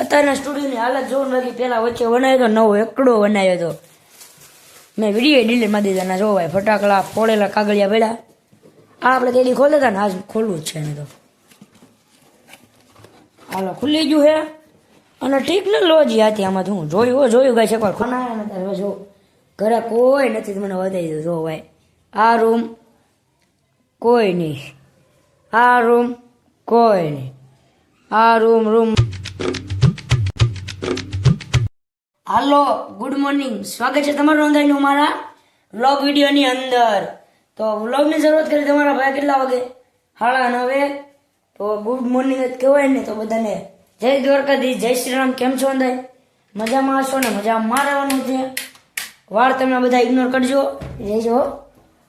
અત્યારના સ્ટુડિયોની હાલત જોઉં નથી પહેલાં વચ્ચે બનાવ્યો તો નવો, એકડો બનાવ્યો હતો મેં વીડિયો ડિલીટ મારી દીધા ના જો ભાઈ ફટાકડા, ફોડેલા કાગળિયા પડ્યા. આ આપણે તેડી ખોલતા હતા ને, આજ ખોલવું જ છે એને તો. હાલો, ખુલ્લી ગયું હે. અને ટેકનોલોજી હતી આમાં તો હું જોયું હો, જોયું ગાય એકવાર? ખોના ને ત્યારે જો. ઘરે કોઈ નથી મને વધારી દીધું જો ભાઈ આ રૂમ કોઈ નહીં. આ રૂમ કોઈ નહીં. આ રૂમ રૂમ હાલો ગુડ મોર્નિંગ સ્વાગત છે તમારું અંદાજનું મારા વ્લોગ વિડીયોની અંદર. તો વ્લોગની શરૂઆત કરી તમારા ભાઈ કેટલા વાગે? હાળા નવે તો ગુડ મોર્નિંગ જ કહેવાય ને, તો બધાને જય દ્વારકાધીશ, જય શ્રી રામ કેમ છો અંદાય મજામાં હશો ને? મજામાં રહેવાનું છે. વાળ તમે બધા ઇગ્નોર કરજો. જઈજો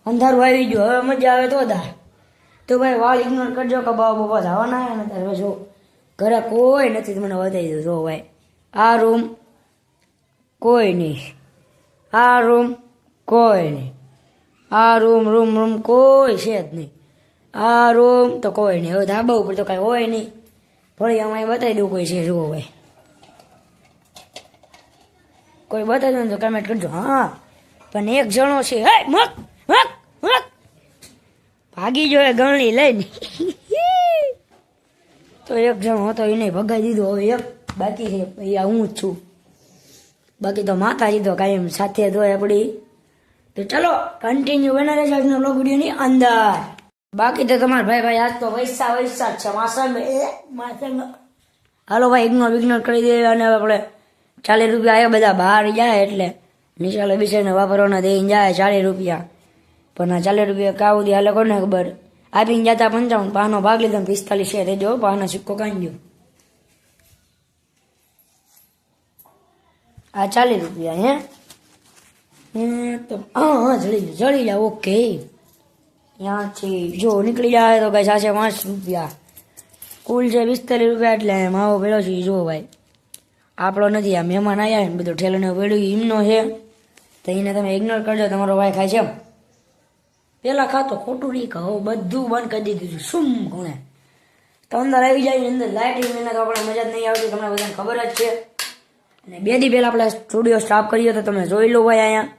અંધારું આવી ગયું. હવે મજા આવે તો વધારે. તો ભાઈ વાળ ઇગ્નોર કરજો કે બાબા બાબા જવાના ત્યારે જો, ઘરે કોઈ નથી તમને મને વધારી જો ભાઈ, આ રૂમ કોઈ નહીં. આ રૂમ કોઈ નહીં. આ રૂમ રૂમ રૂમ કોઈ છે જ નહીં. આ રૂમ તો કોઈ નહીં. હવે ધાબા ઉપર તો કાંઈ હોય નહીં. ફરી અમારે બતાવી દઉં કોઈ છે, જુઓ ભાઈ કોઈ બતાવી દઉં તો કમેન્ટ કરજો. હા, પણ એક જણો છે. હે મક મક મક ભાગી જો એ ગણલી લઈને. તો એક જણો હતો, એને ભગાઈ દીધો. હવે એક બાકી છે. એ હું જ છું. બાકી તો માતાજી તો કાયમ સાથે તો આપણી તો ચલો કન્ટિન્યુ બના રહેજો આજનો બ્લોગ વિડીયોની અંદર. બાકી તો તમારા ભાઈ ભાઈ આજ તો વૈસા વૈસા છે. માસંગ એ માસંગ હાલો ભાઈ ઇગ્નોર ઇગ્નોર કરી દે અને આપણે ચાલીસ રૂપિયા આવ્યા, બધા બહાર જાય એટલે નિશાળે બિચારીને વાપરવાના દઈને જાય ચાલીસ રૂપિયા. પણ આ ચાલીસ રૂપિયા કાવું દે હાલે, કોને ખબર? આપીને જતા પંચાવન, પાનો ભાગ લીધો પિસ્તાલીસ છે, રેજો પાનો સિક્કો કાંઈ દો આ ચાલીસ રૂપિયા હે? તો, હા હા, જળી જાય જળી જાય ઓકે. ત્યાંથી જો નીકળી જાય તો કઈ સાસે પાંચ રૂપિયા. કુલ છે પિસ્તાલીસ રૂપિયા એટલે માવો પેલો છે જો ભાઈ. આપણો નથી, આ મહેમાન આવ્યા ને બધું ઠેલો વેડ્યું એમનો છે. તો એને તમે ઇગ્નોર કરજો, તમારો ભાઈ ખાય છે એમ. પેલા ખાતો ખોટું નહીં કહો બધું બંધ કરી દીધું છે શું કોણે તો અંદર આવી જાય, અંદર લાઇટિંગ એને તો આપણે મજા જ નહીં આવતી, તમને બધાને ખબર જ છે. અને બે દી પહેલા આપણે સ્ટુડિયો સ્ટાફ કર્યો તો તમે જોઈ લો ભાઈ અહીંયા.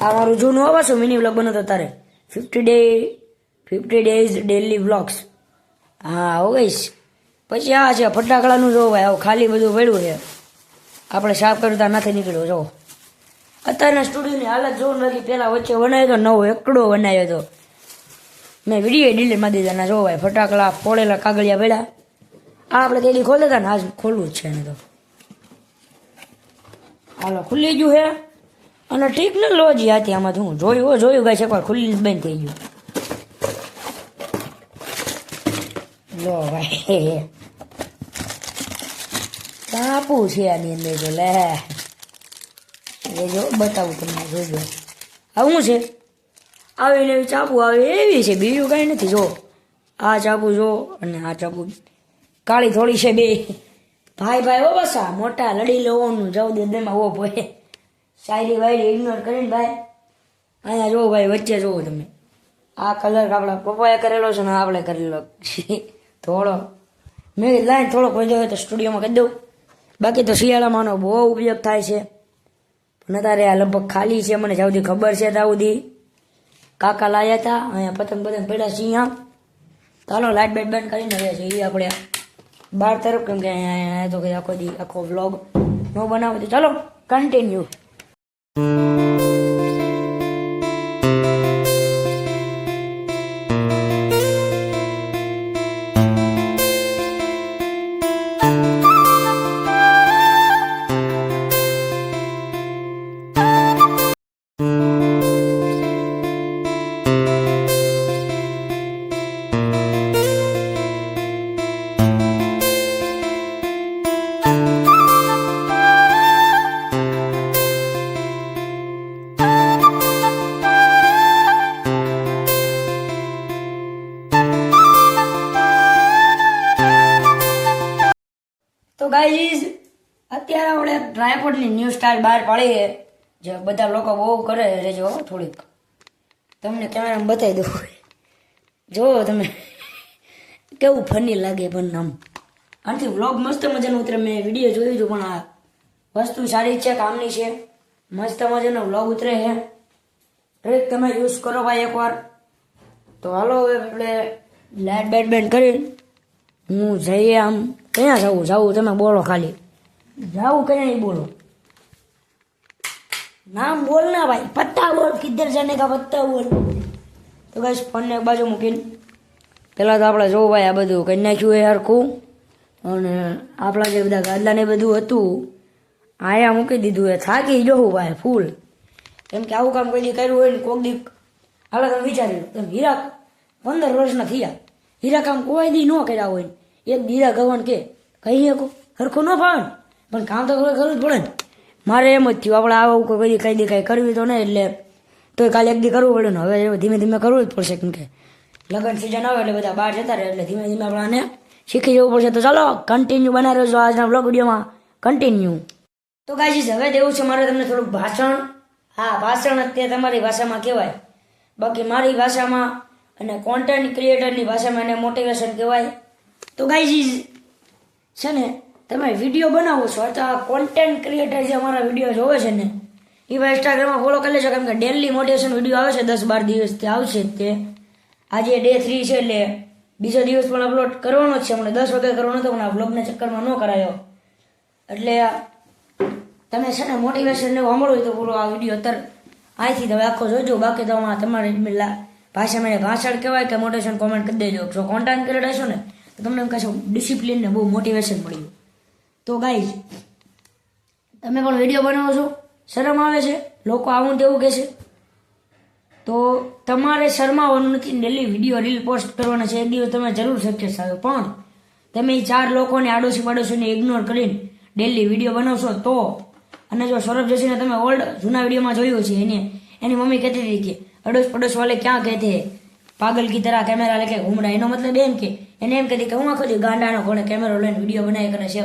આ મારું જૂનું આવે છે મિની વ્લોગ બનતો તારે fifty day fifty days daily vlogs હા ગઈશ પછી આ છે ફટાકડાનું, જો, ભાઈ, આવું ખાલી બધું પડ્યું છે. આપણે સાફ કરતા નથી નીકળ્યો, જો. અત્યારના સ્ટુડિયોની હાલત જોવું નથી. પહેલા વચ્ચે બનાવ્યો તો, નવો એકડો બનાવ્યો હતો મેં વીડિયો ડિલીટ મારી દીધા ના, જો, ભાઈ, ફટાકડા, ફોડેલા કાગળિયા પડ્યા. આ આપણે તેડી ખોલતા હતા ને, આજ ખોલવું જ છે એને તો. હાલો, ખુલ્લી ગયું હે? અને ટેકનોલોજી હતી આમાં હું જોયું જોયું ગાય એકવાર ખુલ્લી બંધ થઈ ગયું. લો ભાઈ. કાપુ છે આની અંદર જો લે. એ જો, બતાવું તમને, જોજો. આવું છે? આવીને એવી ચાપુ આવે, એવી છે, બીજું કાંઈ નથી, જો. આ ચાપુ જો, અને આ ચાપુ કાળી થોડી છે, બે. ભાઈ ભાઈ ઓ બસ આ મોટા લડી લેવાનું જવું દે દેમાં ઓ ભાઈ શાયરી વાયરી ઇગ્નોર કરીને ભાઈ, અહીંયા જોવો ભાઈ, વચ્ચે જોવો તમે. આ કલર આપણા પપ્પાએ કરેલો છે ને આપણે કરેલો થોડો મેં લાઈન થોડો કોઈ હોય તો સ્ટુડિયોમાં કરી દઉં. બાકી તો શિયાળામાં આનો બહુ ઉપયોગ થાય છે. પણ અત્યારે આ લગભગ ખાલી છે, મને જ્યાં ખબર છે ત્યાં કાકા લાયા હતા અહીંયા પતંગ પતંગ પડ્યા છે અહીંયા. ચાલો લાઇટ બાઇટ બંધ કરીને રહ્યા છે એ આપણે. બાર તરફ કેમ કે અહીંયા તો કઈ આખો દી, આખો વ્લોગ નો બનાવો તો ચાલો કન્ટિન્યુ ગાઈઝ, અત્યારે આપણે ટ્રાયપોડની ન્યૂ સ્ટાઇલ બહાર પાડી છે જે બધા લોકો બહુ કરે છે જો, થોડીક. તમને કેમેરામાં બતાવી દઉં. જો તમે, કેવું ફની લાગે પણ આમ. આનાથી વ્લોગ મસ્ત મજાનો ઉતરે. મેં વીડિયો જોયું હતું, પણ આ વસ્તુ સારી છે, કામની છે. મસ્ત મજાનો વ્લોગ ઉતરે છે. ટ્રેક તમે યુઝ કરો ભાઈ એકવાર. તો હાલો હવે આપણે લાઇટ બેટ બેન કરી. હું જઈએ આમ. ક્યાં જવું? જવું તમે બોલો ખાલી. જવું ક્યાં બોલો? નામ બોલ ના ભાઈ. પત્તા બોલ. કિધર જાને કા પત્તા બોલ. તો બસ ફોનને એક બાજુ મૂકીને. પેલા તો આપણે જોવું ભાઈ આ બધું કરી નાખ્યું એ હરખું. અને આપણા જે બધા ગાદલા ને બધું હતું, આયા મૂકી દીધું એ. થાકી જવું ભાઈ, ફૂલ. કેમ કે આવું કામ કોઈ કર્યું હોય ને કોક દીક હાલ તમે વિચાર્યું તમે હીરા પંદર વર્ષના થયા. હીરા કામ કોઈ દી ન કર્યા હોય. એક દીરા ગવન કે કહી શકો સરખું ન ફાવે પણ કામ તો કરવું જ પડે ને. મારે એમ જ થયું, આપણે આવું કોઈ કઈ દી કાંઈ કરવી તો નહીં એટલે તો કાલે એક દી કરવું પડે ને. હવે ધીમે ધીમે કરવું જ પડશે કેમ કે લગ્ન સિઝન આવે એટલે બધા બહાર જતા રહે એટલે ધીમે ધીમે આપણે આને શીખી જવું પડશે. તો ચાલો કન્ટિન્યુ બનાવી રહ્યો છો આજના બ્લોગ વિડીયોમાં. કન્ટિન્યુ તો ગાઈઝ, હવે દેવું છે, મારે તમને થોડુંક ભાષણ. હા, ભાષણ તે તમારી ભાષામાં કહેવાય. બાકી મારી ભાષામાં અને કોન્ટેન્ટ ક્રિએટરની ભાષામાં એને મોટિવેશન કહેવાય. તો ગાઈઝ છે ને, તમે વીડિયો બનાવો છો અથવા કોન્ટેન્ટ ક્રિએટર જે અમારા વીડિયો જોવે છે ને એ ભાઈ ઇન્સ્ટાગ્રામમાં ફોલો કરી લેજો, કેમ કે ડેલી મોટિવેશન વીડિયો આવે છે, દસ બાર દિવસથી આવશે તે. આજે ડે થ્રી છે એટલે બીજો દિવસ પણ અપલોડ કરવાનો જ છે મને દસ વાગે કરવાનો હતો, પણ આ બ્લોગના ચક્કરમાં ન કરાયો. એટલે તમે છે ને મોટિવેશન ને સાંભળવું તો પૂરો આ વીડિયો અત્યારે અહીંથી તમે આખો જોજો, બાકી તો તમારે લા- મને ભાષણ કહેવાય કે મોટિવેશન કોમેન્ટ કરી દેજો. જો કોન્ટેન્ટ ક્રિએટ હશો ને, તો તમને એમ કહેશો ડિસિપ્લિન ને બહુ મોટિવેશન મળ્યું. તો ગાઈઝ તમે પણ વીડિયો બનાવો છો? શરમ આવે છે? લોકો આવું તેવું કહે છે? તો તમારે શરમાવાનું નથી ડેલી વીડિયો રીલ પોસ્ટ કરવાના છે. એક દિવસ તમે જરૂર સક્સેસ આવે પણ તમે ચાર લોકોને આડોશી પાડોશીને ઇગ્નોર કરીને ડેલી વીડિયો બનાવશો તો. અને જો સૌરભ જોશીને તમે ઓલ્ડ જૂના વિડીયોમાં જોયું છે એને એની મમ્મી કહેતી હતી કે અડોશ પડોશ વાલે ક્યાં કહે હે પાગલ કી તરહ કેમેરા લેકે ઘૂમડા એનો મતલબ એમ કે, એને એમ કહેતી કે હું આખો દી ગાંડાનો કોણે કેમેરો લઈને વીડિયો બનાવી કરે છે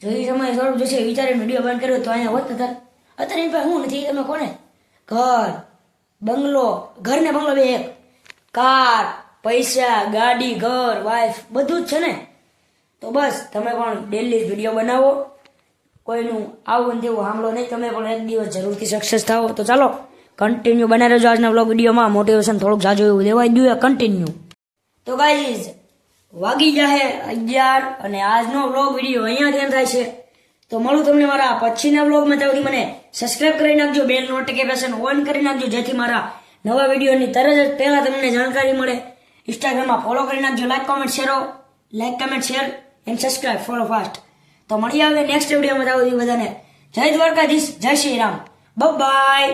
જો એ સમયે સૌરભ જોશી વિચારીને વીડિયો બંધ કર્યો તો અહીંયા હોત ને અત્યારે એની પાસે હું નથી તમે કોને ઘર, બંગલો ઘર ને બંગલો બે એક. કાર, પૈસા, ગાડી, ઘર વાઈફ બધું જ છે ને? તો બસ, તમે પણ ડેલી વીડિયો બનાવો. કોઈનું આવું તેવું સાંભળો નહીં, તમે પણ એક દિવસ જરૂરથી સક્સેસ થાઓ. તો ચાલો કન્ટિન્યુ બને રહેજો આજના બ્લોગ વિડીયોમાં. મોટિવેશન થોડુંક જાજુ એવું દેવાઈ દઉં કન્ટિન્યુ તો ગાઈઝ વાગી જાહે અગિયાર અને આજનો બ્લોગ વીડિયો અહીંયા ધ્યાન થાય છે. તો મળું તમને મારા પછીના બ્લોગમાં ત્યાં મને સબસ્ક્રાઇબ કરી નાખજો બેલ નોટિફિકેશન ઓન કરી નાખજો, જેથી મારા નવા વિડીયોની તરત જ પહેલાં તમને જાણકારી મળે. ઇન્સ્ટાગ્રામમાં ફોલો કરી નાખજો like comment શેરો like comment share and subscribe follow fast તો મળી આવે નેક્સ્ટ વિડીયોમાં. ત્યાં સુધી બધાને જય દ્વારકાધીશ, જય શ્રી રામ. બાય